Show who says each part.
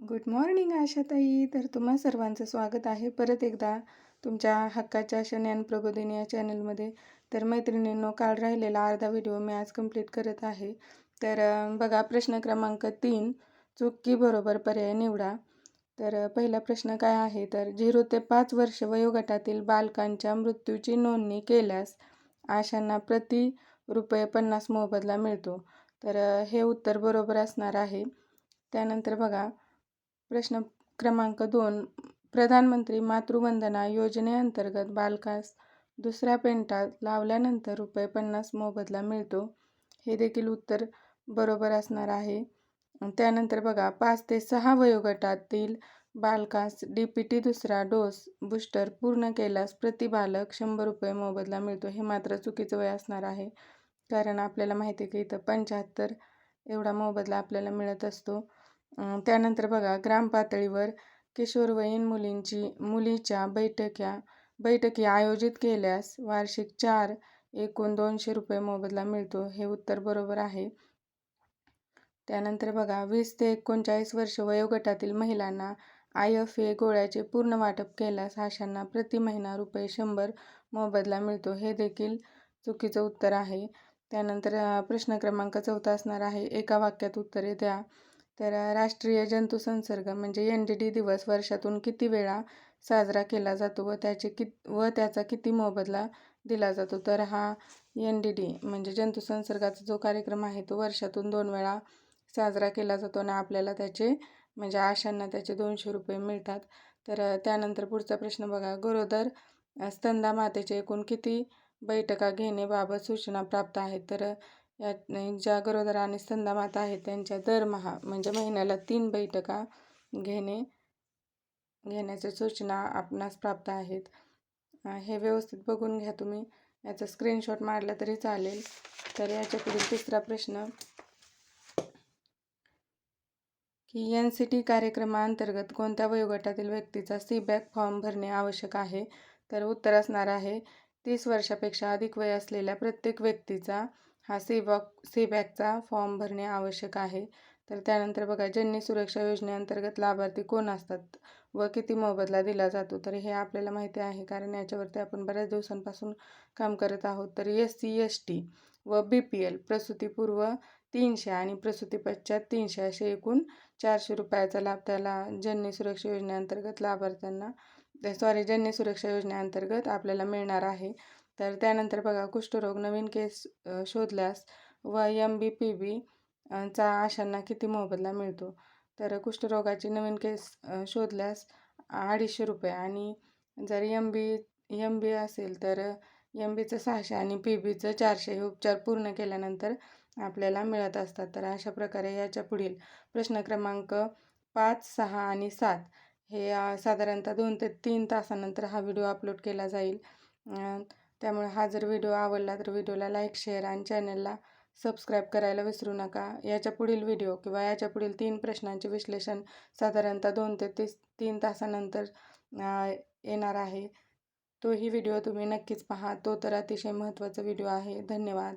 Speaker 1: Good morning आशाताई. तर तुम्हा सर्वांचं स्वागत आहे परत एकदा तुमच्या हक्काच्या शन्यान ज्ञानप्रबोधिनी या चॅनलमध्ये. तर मैत्रिणींनो काल राहिलेला अर्धा व्हिडिओ मी आज कंप्लीट करत आहे. तर बघा प्रश्न क्रमांक तीन चुकी बरोबर पर्याय निवडा. तर पहिला प्रश्न काय आहे? तर झिरो ते पाच वर्ष वयोगटातील बालकांच्या मृत्यूची नोंदणी केल्यास आशांना प्रति रुपये पन्नास मोबदला मिळतो. तर हे उत्तर बरोबर असणार आहे. त्यानंतर बघा प्रश्न क्रमांक दोन प्रधानमंत्री मातृवंदना योजनेअंतर्गत बालकास दुसऱ्या पेंटात लावल्यानंतर रुपये पन्नास मोबदला मिळतो हे देखील उत्तर बरोबर असणार आहे. त्यानंतर बघा पाच ते सहा वयोगटातील बालकास डी पी टी दुसरा डोस बूस्टर पूर्ण केल्यास प्रति बालक शंभर रुपये मोबदला मिळतो हे मात्र चुकीचं वय असणार आहे. कारण आपल्याला माहिती आहे की इथं पंच्याहत्तर एवढा मोबदला आपल्याला मिळत असतो. त्यानंतर बघा ग्रामपातळीवर किशोरवयीन मुलींची मुलीच्या बैठक्या बैठकी आयोजित केल्यास वार्षिक चार एकूण दोनशे रुपये मोबदला मिळतो हे उत्तर बरोबर आहे. त्यानंतर बघा वीस ते एकोणचाळीस वर्ष वयोगटातील महिलांना आय एफ ए गोळ्याचे पूर्ण वाटप केल्यास अशांना प्रति महिना रुपये शंभर मोबदला मिळतो हे देखील चुकीचं उत्तर आहे. त्यानंतर प्रश्न क्रमांक चौथा असणार आहे. एका वाक्यात उत्तरे द्या. तर राष्ट्रीय जंतू संसर्ग म्हणजे एन डी डी दिवस वर्षातून किती वेळा साजरा केला जातो व त्याचे कि व त्याचा किती मोबदला दिला जातो? तर हा एन डी डी म्हणजे जंतुसंसर्गाचा जो कार्यक्रम आहे तो वर्षातून दोन वेळा साजरा केला जातो आणि आपल्याला त्याचे म्हणजे आशांना त्याचे दोनशे रुपये मिळतात. तर त्यानंतर पुढचा प्रश्न बघा. गरोदर स्तंधा मातेचे एकूण किती बैठका घेण्याबाबत सूचना प्राप्त आहेत? तर या ज्या गरोदर आणि स्तंधमाता आहेत त्यांच्या दरमहा म्हणजे महिन्याला तीन बैठका घेणे घेण्याच्या सूचना आपणास प्राप्त आहेत. हे व्यवस्थित बघून घ्या तुम्ही. याचा स्क्रीनशॉट मारला तरी चालेल. तर याच्या पुढील तिसरा प्रश्न की एन सी टी कार्यक्रमाअंतर्गत कोणत्या वयोगटातील व्यक्तीचा सी बॅक फॉर्म भरणे आवश्यक आहे? तर उत्तर असणार आहे तीस वर्षापेक्षा अधिक वय असलेल्या प्रत्येक व्यक्तीचा हा सेवा सेबॅकचा फॉर्म भरणे आवश्यक आहे. तर त्यानंतर बघा जननी सुरक्षा योजनेअंतर्गत लाभार्थी कोण असतात व किती मोबदला दिला जातो? तर हे आपल्याला माहिती आहे कारण याच्यावरती आपण बऱ्याच दिवसांपासून काम करत आहोत. तर एस सी एस टी व बी पी एल प्रसूतीपूर्व तीनशे आणि प्रसूतीपश्चात तीनशे असे एकूण चारशे रुपयाचा लाभ त्याला जननी सुरक्षा योजनेअंतर्गत लाभार्थ्यांना सॉरी जननी सुरक्षा योजनेअंतर्गत आपल्याला मिळणार आहे. तर त्यानंतर बघा कुष्ठरोग नवीन केस शोधल्यास व एम बी पी बी चा आशांना किती मोबदला मिळतो? तर कुष्ठरोगाची नवीन केस शोधल्यास अडीचशे रुपये आणि जर एम बी एम बी असेल तर एम बीचं सहाशे आणि पी बीचं चारशे हे उपचार पूर्ण केल्यानंतर आपल्याला मिळत असतात. तर अशा प्रकारे याच्या पुढील प्रश्न क्रमांक पाच सहा आणि सात हे साधारणतः दोन ते तीन तासानंतर हा व्हिडिओ अपलोड केला जाईल. त्यामुळे हा जर व्हिडिओ आवडला तर व्हिडिओला लाईक शेअर आणि चॅनलला सबस्क्राईब करायला विसरू नका. याच्या पुढील व्हिडिओ किंवा याच्या पुढील तीन प्रश्नांचे विश्लेषण साधारणतः दोन ते तीस तीन तासानंतर येणार आहे. तोही व्हिडिओ तुम्ही नक्कीच पहा. तो तर अतिशय महत्त्वाचा व्हिडिओ आहे. धन्यवाद.